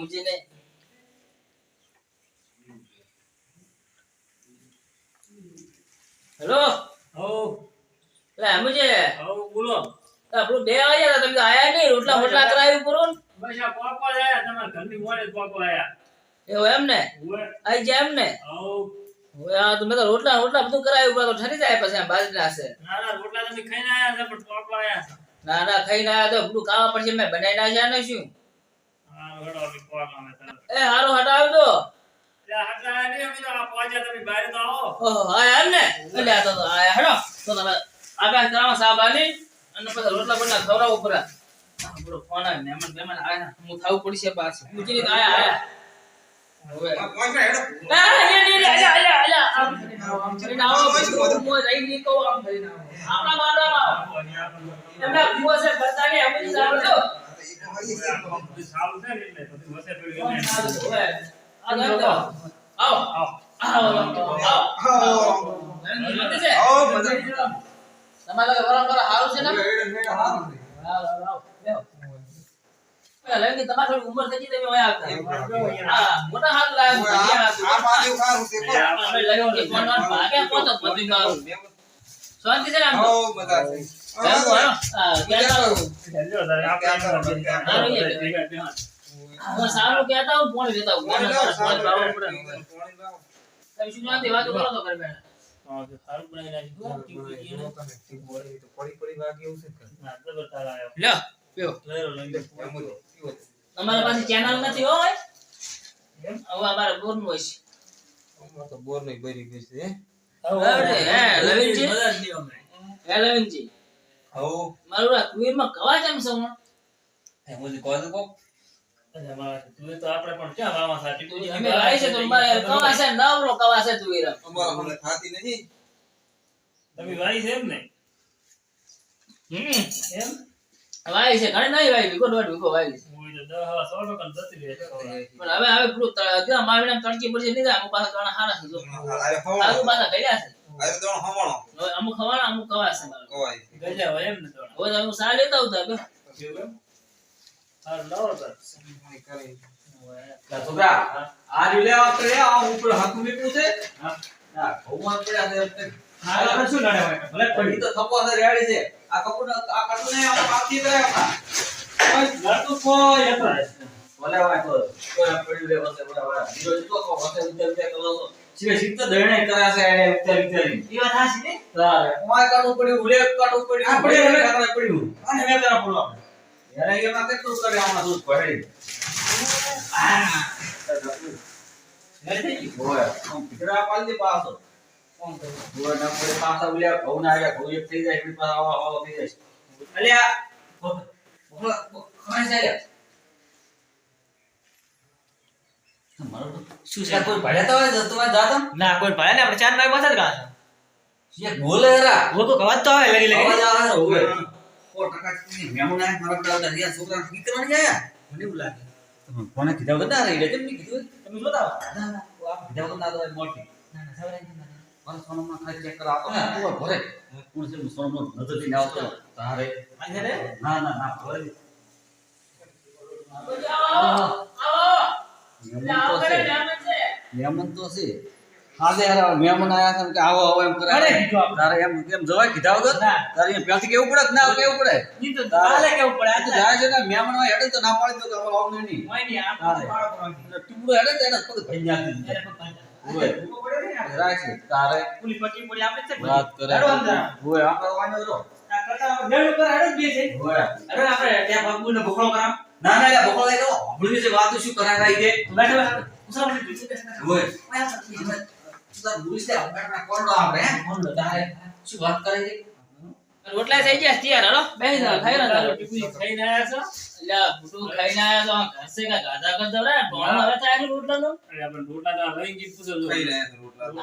મુજીને hello? હો લે મુજે હો બોલો. આપણું બે આવ્યા તમે આયા નહીં રોટલા હોટલા કરાવી પૂરો બસ આ પોપા આયા. તમારા ઘરની મોડે જ આયા. એવું એમ ને? આઈ જાય એમ ને? હો તો રોટલા રોટલા બધું કરાવ્યું પણ તો ઠરી જાય પછી આમ બાજરીના છે ના ના રોટલા તમે ખાઈને આયા છો પણ પોપા આયા ના ના ખાઈને આયા તો બધું ખાવા પડશે મેં બનાવી નાખ્યા ને શું હા વડો અમે પોપા અમે તરત એ હારો હટાવી દો. એટલે આયા નહીં અમે તો આ પહોંચ્યા તમે બહાર તો આવો ઓહો આયા એમ ને? એટલે આ તો તો આયા હેડો તો તમે આગળ કરાવો સાહેબ આની અને પછી રોટલા બોટલા ખવડાવો પરા ફોન આવે મહેમાન મહેમાન આયા હું થાવું પડશે પાછું આયા આયા. આપણા ગામડામાં એમના ભૂવો છે, બધાને એમ જ સારું છે ને? તમારે લઈને થોડી ઉંમર થઈ તમે ઓય આવતા. હા, મોટા હાથ લાગ્યો કે ભાગ્યા મારું. શાંતિ છે ને આમ સારું છે. હું ફોન લેતા હું ફોન પડે તમે શું કરો તો બેઠા. અમારા પાસે ચેનલ નથી હોય. હવે અમારે બોરનું હોય છે. અરે, હે, લવિંગજી? બધા જ નિયમ હે. હે. મારું આ માં કવા કેમ છો કહો અરે મારા તું તો આપણે પણ ક્યાં વાવા સાટી તું અમે વાય છે તો મારે કવા છે નવરો કવા છે તુવેરા. તમે વાઈ છે એમ ને હમ. એમ વાય છે ઘણી નહીં વાય વીઘો દોઢ વીઘો વાય છે. હું પણ હવે હવે પૂરું માવીને તડકી પડશે નહીં જાય પાછા પાસે સારા હારા છે જો. પાછા ગળ્યા છે અમુક અમુક. ગજા હોય એમ ને તો. હવે હું સા લેતા આવતા બે. હા લાવો તો. છોકરા આ રીલે આપણે આ ઉપર હાથ મૂક્યું છે. હા. શું લડે હોય? ભલે પડી. પડી તો રેડી આ કપૂર આ કટુ ને આ પાકી કરે આપણા લડતું કોઈ ભલે કોઈ પડ્યું રે વસે ભલે બીજો તો કો વસે ઉતર ઉતર કરો તો. સિવે સિત્ત દરણે કર્યા છે એને ઉતર ઉતરી એ વાત હાસી ને તારે ઓય કાટું પડ્યું ઉલે કાટું પડ્યું આ હવે. કાટું પડ્યું અને મેં તારા પડવા યાર એમાં કેટલું કરે આમાં દૂધ પડી કોણ કરે ના પડે પાછા ઉલ્યા ઘઉં ના આવ્યા ઘઉં એક થઈ જાય એટલે પાછા આવા આવા થઈ જાય અલ્યા બોલા ખાઈ જાય શું છે? કોઈ ભળે તો તમે જાતો ના કોઈ ભળે ને આપણે ચાર ભાઈ બસ જ ગાસ એક બોલે રા વો કો અવાજ તો આવે લગી લગી. અવાજ આવે ઓવે. ઓર કાકા તું મેમુન આય મારા કાકા દરિયા છોકરા ગીત કરવાની આયા મને એવું લાગે. તમે કોને કીધા વગર? ના રહી કેમ ની કીધું? તમે જો ના ના આ કીધા વગર ના તો મોટી. ના ના સવરે મારા સોનમમાં ખાલી ચેક કરા આપો ને. પૂરો ભરે. કોણ છે? સોનમમાં નજરથી ના આવતો તારે? ના? ના ના ભરે આ મેમન તો છે. મહેમાન તો છે. આજે યાર મેમન આયા છે કે આવો આવો એમ કરે. અરે કીધું તારે એમ કેમ જવાય કીધા વગર? ના. તારે એમ પહેલથી કેવું પડે ના કેવું પડે? ની તો તાલે કેવું પડે આ તો જાય છે ને મહેમાન હોય હેડે તો ના પાડી દો નહીં. આ હેડે તો એને પગ ભાઈ આપણે. ત્યાં બાબુ ને બકરો કરામ ના ના એટલે બકોળા કરો હમણાં જે વાત શું કરાય રાઈ દે. બેઠો બેઠો. ઉસા મને બીજું કે હોય તું તાર ભૂલી છે આપણે કોરડો આપણે કોણ તારે? શું વાત કરે છે? રોટલા થઈ ગયા તૈયાર હાલો? બેસી જા ખાઈ રહ્યા છો. તો કર છે તો પૂછો જો રહ્યા છે?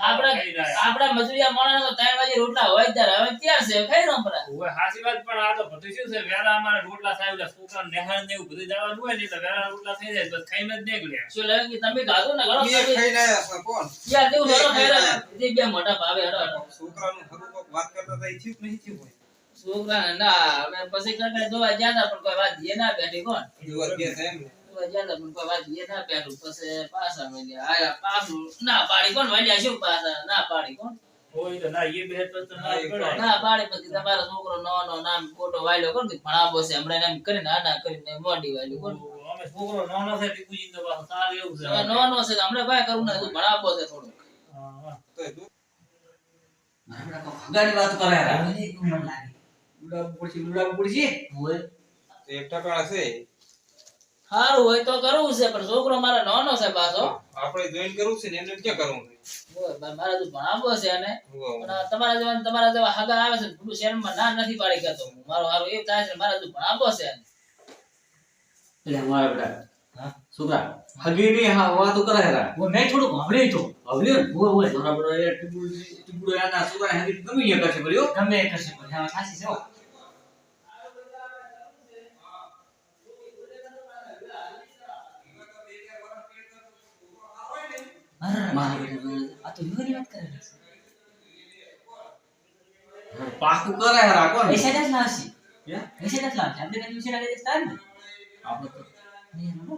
આપડા ખાઈ રહ્યા. આપડા મજૂરિયા માણસ તો ત્રણ વાગે રોટલા હોય ત્યારે. હવે ત્યાર છે? ખાઈ નો પરા વાત પણ આ તો બધું શું છે? વેલા અમારે રોટલા થાય એટલે છોકરા નેહાળ ને એવું બધું જવાનું હોય ને એટલે વેલા રોટલા થઈ જાય બસ ખાઈને જ નીકળ્યા. શું લાગે કે તમે ગાધો ને બે ખાઈને કોણ? યાર તેવું ઘણો ખાઈ રહ્યા બે મોટા ભાવે હડો છોકરાનું હગું વાત કરતા હતા, એ નહીં થયું હોય? છોકરા ના હવે પછી કાંઈ જોવા ગયા તા પણ કોઈ વાત જે ના બેઠી કોણ? જોવા ગયા હતા એમ ને. કોઈ જ્યાં પણ કોઈ વાત એ ના પેલું પછી પાછા મળ્યા. આયા પાછું ના પાડી કોણ? મળ્યા શું પાછા? ના પાડી કોણ? હોય તો ના એ બે તો તો ના ના પાડી પછી તમારો છોકરો નો નો નામ ખોટો વાયલો કોણ? ભણાવો છે હમણાં એમ કરીને આના કરીને મોડી વાયલું કોણ? અમે છોકરો નાનો છે ટીપુજી તો પાછો એવું છે. નો નો છે તો હમણાં ભાઈ કરવું ને તું ભણાવો છે થોડું. હા, હા. તોય તું? હમણાં તો હગાની વાત કરે લુડાવું પડશે પડશે? તો હોય તો કરવું છે પણ છોકરો મારા નાનો છે પાછો. આપણે જોઈન કરવું છે ને એમને ક્યાં કરવું છે? બોલ, ભણાવો છે અને ઉવા, પણ આ તમારા જેવા તમારા જેવા હગા આવે છે ને શહેરમાં ના નથી પાડી કહેતો મારો હારો એ થાય છે મારે તો ભણાવો છે એટલે અમારા બેટા છોકરા હગી ની હા વાતો કરે તો આવલ્યો ને ઓય ઓય બરાબર એ ટીબુડ ટીબુડ આના છોકરા હગી ગમી કરશે ગમે હા છે હો. અરે મારા બેટા, આ તો યુવાની વાત કરે છે. પાકું કરે રા કોણ પૈસા જ લાવશે. હે? પૈસા જ લાવશે. આપણે કઈ ટ્યુશન આલે જતા ને. આપણે તો નહીં, હો.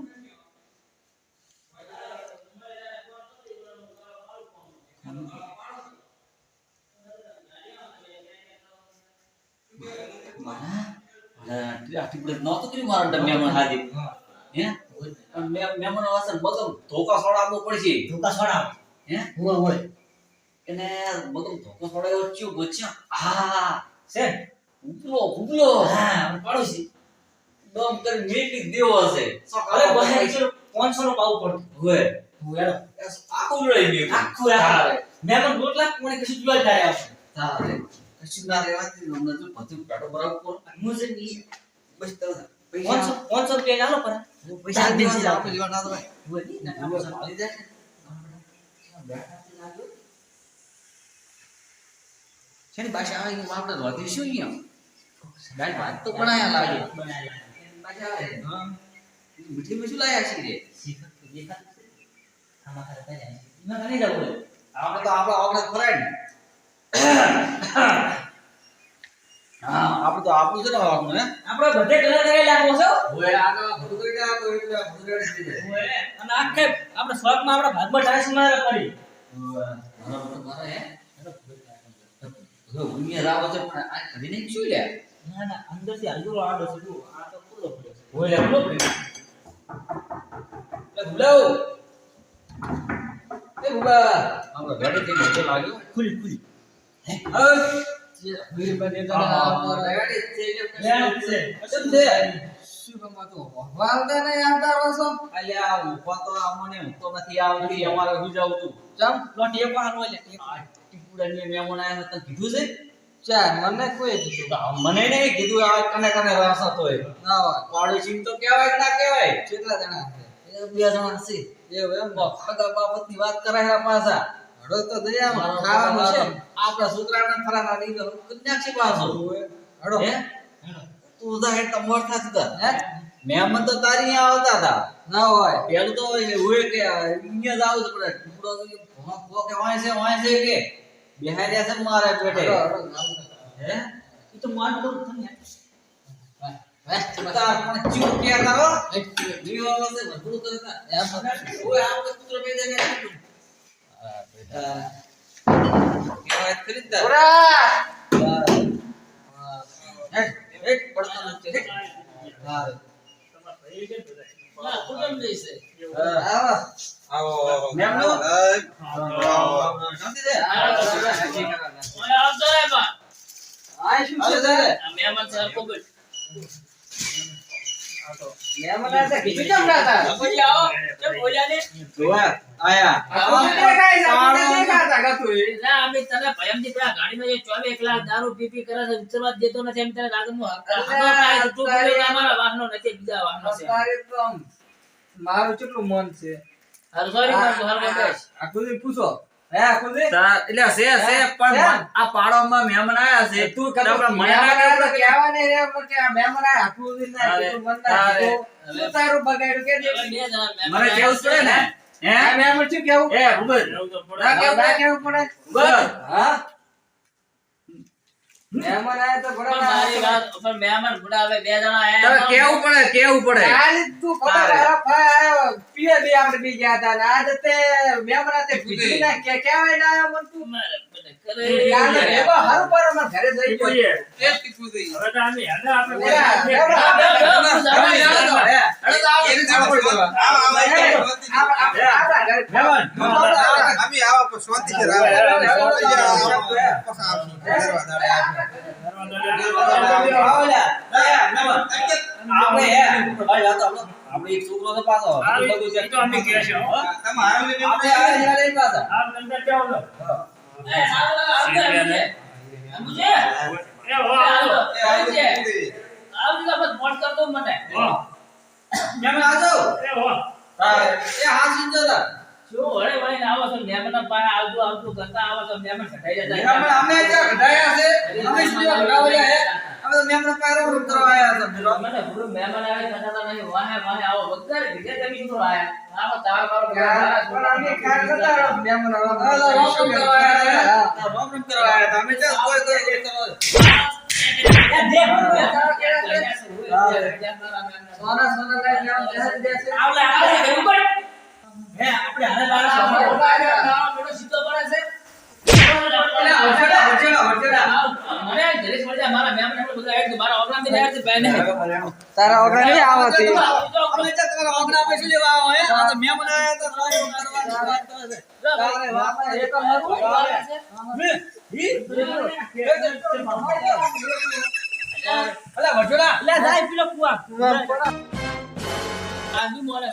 મારા આ ટીબુડ નહોતો કર્યું મારા ડમે મહેમાન હાજી હે પણ મે મહેમાન વાસન બગમ ધોકા સોડાવવો પડશે ધોકા છોડાવ. હે હોય, હોય. એને બગમ ધોકો સોડાવ્યો ચિયો બચ્યા હા છે? ઉપલો ઉપલો હા, પાડોશી. દમ કરી મેટી દેવો હશે અરે, એકસો પાંચસો નું પાવું પડતું. હોય હું હેડો. આખું લઈ ગયું આખું આખું. મહેમાન રોટલા કોણે કશું જોવા જાય આવશે. હા કશું ના રહેવાથી હમણાં જો બધું પેટો બરાબર હું છે ને પર. પૈસા છે આપણે લેવા ના આપણે છે ને આવે? આપણે રોધી શું અહીંયા? દાળ ભાત તો બનાયા લાગે. પાછા આવે. હા. મીઠી મીઠું લાયા છે રે શીખર તો આમાં ખાલી જાય. એમાં ઘણી જવું આપણે તો આપણે આપણે ફરાય ને. હા આપણે તો આપણું છે ને હે? આપણે બધે કલર કરી લાગો છો? ઓય આ તો બધું કરી દે તો એટલે બધું રેડી થઈ જાય. અને આખે આપણે શોખમાં આપણે ભાગમાં ટાઈસ પડી મારા તો મારા હે? ઉનિયા રાવ છે પણ આ કરી નહીં શું લે? ના ના અંદરથી હલદુરો આડો છે જો આ તો પૂરો પડ્યો ઓય લે પૂરો બોલો લે ભૂલાવ. એ બુબા આપણે રેડી થી ગયો લાગ્યો. ખુલી ખુલ્લી જે મને કોઈ કીધું. મને નહીં કીધું આ કને કને રાસા ના હોય. પાડોશી તો કેવાય ના કેવાય કેટલા જણા બે જણા છે. ખગા બાબતની વાત કરે પાછા. હડો તો દયામાં ખાવાનું છે. આપણા છોકરાને ફરાના નહીં તો કન્યા છે પાછો. હડો હે. તું તો હે તમોર થાતી તા હે? મહેમાન તો તારી અહીંયા આવતા હતા. ના હોય. પેલું તો હોય કે અહીંયા જ આવું તો પડે. ટુકડો તો કે ભમા ખો કે વાય છે વાય છે કે. બેહાડ્યા છે મારે પેટે. હડો હડો ગામ હે? ઈ તો માન કરું તમને. તાર પણ ચૂપ કહેતા હો? જીવો છે ભરપૂર કરતા એમ ઓય આપણે પુત્ર પેદા ને કહેવાય ખરીદદાર પડતો નથી. આવો મારું કેટલું મન છે પૂછો એટલે છે છે પણ? આ પાડોમાં મહેમાન આયા છે. તું મને રે કે આ મહેમાન ના તારું બગાડ્યું કે કેવું જ પડે ને? હે? આ મહેમાન શું કેવું? એ ઉબર કેવું ના કેવું પડે? ઉબર હા? મહેમાન આયા તો પણ મારી વાત પણ મહેમાન ઘોડા હવે બે જણા આયા કેવું પડે કેવું પડે કાલે તું ખબર તારે. ભાઈ આયો પીએ બી આપણે બી ગયા હતા ને આજે તે મહેમાન તે પીધી ના કે કેવાય ના આયો મન તું મારે તો તો, તો આવો. તો. આવો, આવો, આવો. અમે આવો શાંતિ છે. આવો. આપણે હે આપણો આપણે એક છોકરો છે પાછો. એ તો અમે કહે છે, હો. તમે આવીને એમ આપણે આ હેડા લઈને પાછા આ નંબર કેવો લો? એ, આવજો, આવજો. સમજે? એ હો, એ, હાલો. હાલો, આવજે. આવજો, બસ ફોન કરતો મને હો. મેમન આવજો એ હો. તારે એ હાથ સીધો તા શું વળે વળીને આવો છો મહેમાનના પાસે આવજો આવજો કરતા આવો છો મહેમાન કઢાઈ જતા મેમન અમે ત્યાં ઘડાયા છે. અમે સ્ટુડિયો ઘડાવ્યા હે અમે તો મેમન પાસે રૂમ કરવા આયા હતા પેલો મને પૂરું મહેમાન આવે કદાચ નહીં વાહે વાહે આવો. બધા ભેગા તમે શું આયા. આવો તાર મારો પણ અમે ખ્યાલ નતા આવ્યો મહેમાન તો આવવા. રોમ રોમ કરવા રોમ રોમ કરવા આયા હતા. અમે કોઈ કોઈ કોઈ કરો સોના સોના લઈને આમ જહાજ બેસે. હે આપણે હારે મોટો સીધો પડે છે. તારા વગર નહીં આવતી વજોડા લે જાય પેલો કુવા. આજુ મોરે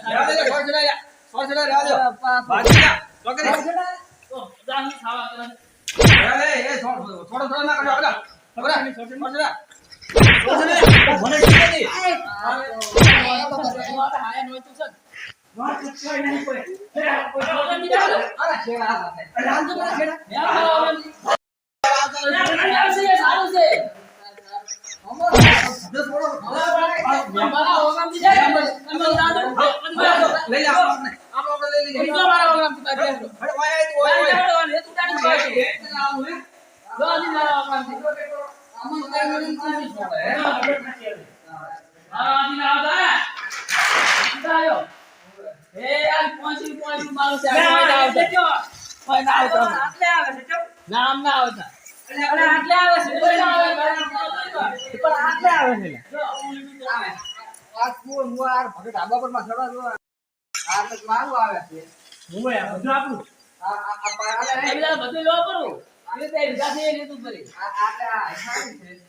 લઈ લે આપણે આપણે આપણે લઈ લઈએ અરે વાય આય. તો ઓય ઓય નામ ના આવતા. આ કુવો હું આ ભગત ધાબા પરમાં ચડવા જો. આ તો મારું આવે છે. આ- આ- આ પાયાલે એ બધા બધું લો કરું? એ રીતે વિકાસ એ રીતું કરી. આ- આ- આ છે.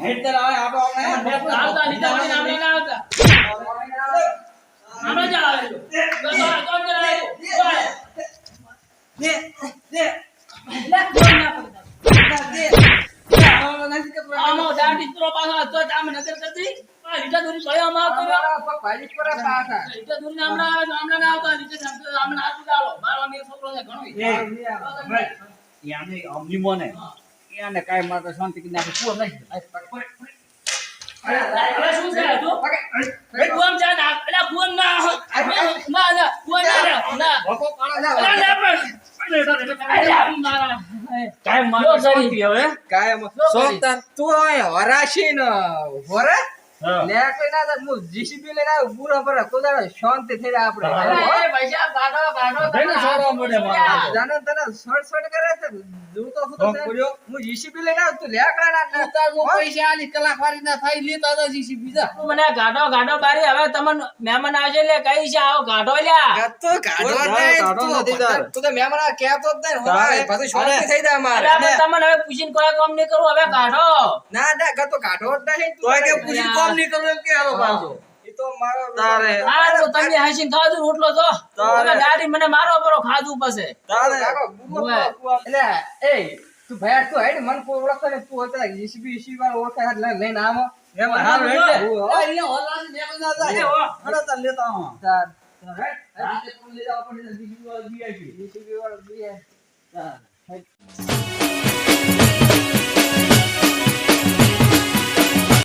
હેડ આવે આપણે આપણે આવતા લીધા વળી નામ ના આવતા. આમાં જ આવે છે. બસ કોણ ચલાવે છે? દે દે આમાં ચૂરો પાછો હતો આમ નજર કરતી. આ દોરી કયો આમાં આવતો ભાજી પર પાછા. લીધા દોરી નામ ના આવે આમના ના આવતા. લીધા શબ્દ આમના હાથું ચાલો. મારો આમ છોકરો છે ઘણો. યાને અમલી મોને યાને કાઈ માટે શાંતિ કી નાખે કુવો નહીં હવે શું છે હજુ? ભાઈ કુવામ જા ના. અલા કુવામ ના. ના, ના, ના જાઓ. ના. ના અલા, મારા. હવે. કાયમ. સોમતાર તું હવે હરાશી ન હોરે હા. લે કોઈ ના તો હું જીસીબી લઈને આવ્યો પૂરો પર. કોદાળો શાંતિ થઈ જાય આપણે. પૈસા કાઢો, કાઢો, ભાઈને સારો મળે મારા. તને સડ સડ કરે છે. જોતો તો હા, હું જીસીબી લઈને આવ્યો તું લે તો જીસીબી જા. તું મને ગાઢો ગાઢો બારી હવે તમને મહેમાન આવશે લે કઈ છે? આવો ગાઢો લ્યા. તો બોલ, નહીં, તું. તો મહેમાન આ કહેતો જ નહીં, બધું શાંતિ થઈ જાય અમારે. તમને હવે પૂછીને કોઈ કામ નહીં કરું હવે ગાઢો. ના ના તો કાઢો જ નહીં, તું કે પૂછી યાર. કોમ નહીં એમ કે હાલો પાછો. મારો તારે. આ તો તમે હાસીને ખાધું રોટલો તો. તારે. હવે મને મારો પરો ખાધું પછી. તારે એટલે એ તું ભાઈ તું હેડ મને કોઈ ઓળખતો ને તું હતા વાળો હાથ લઈને આવો એમાં હારું હેડ. જાય. તાર લેતા. તાર. રાતે લઈ વાળો.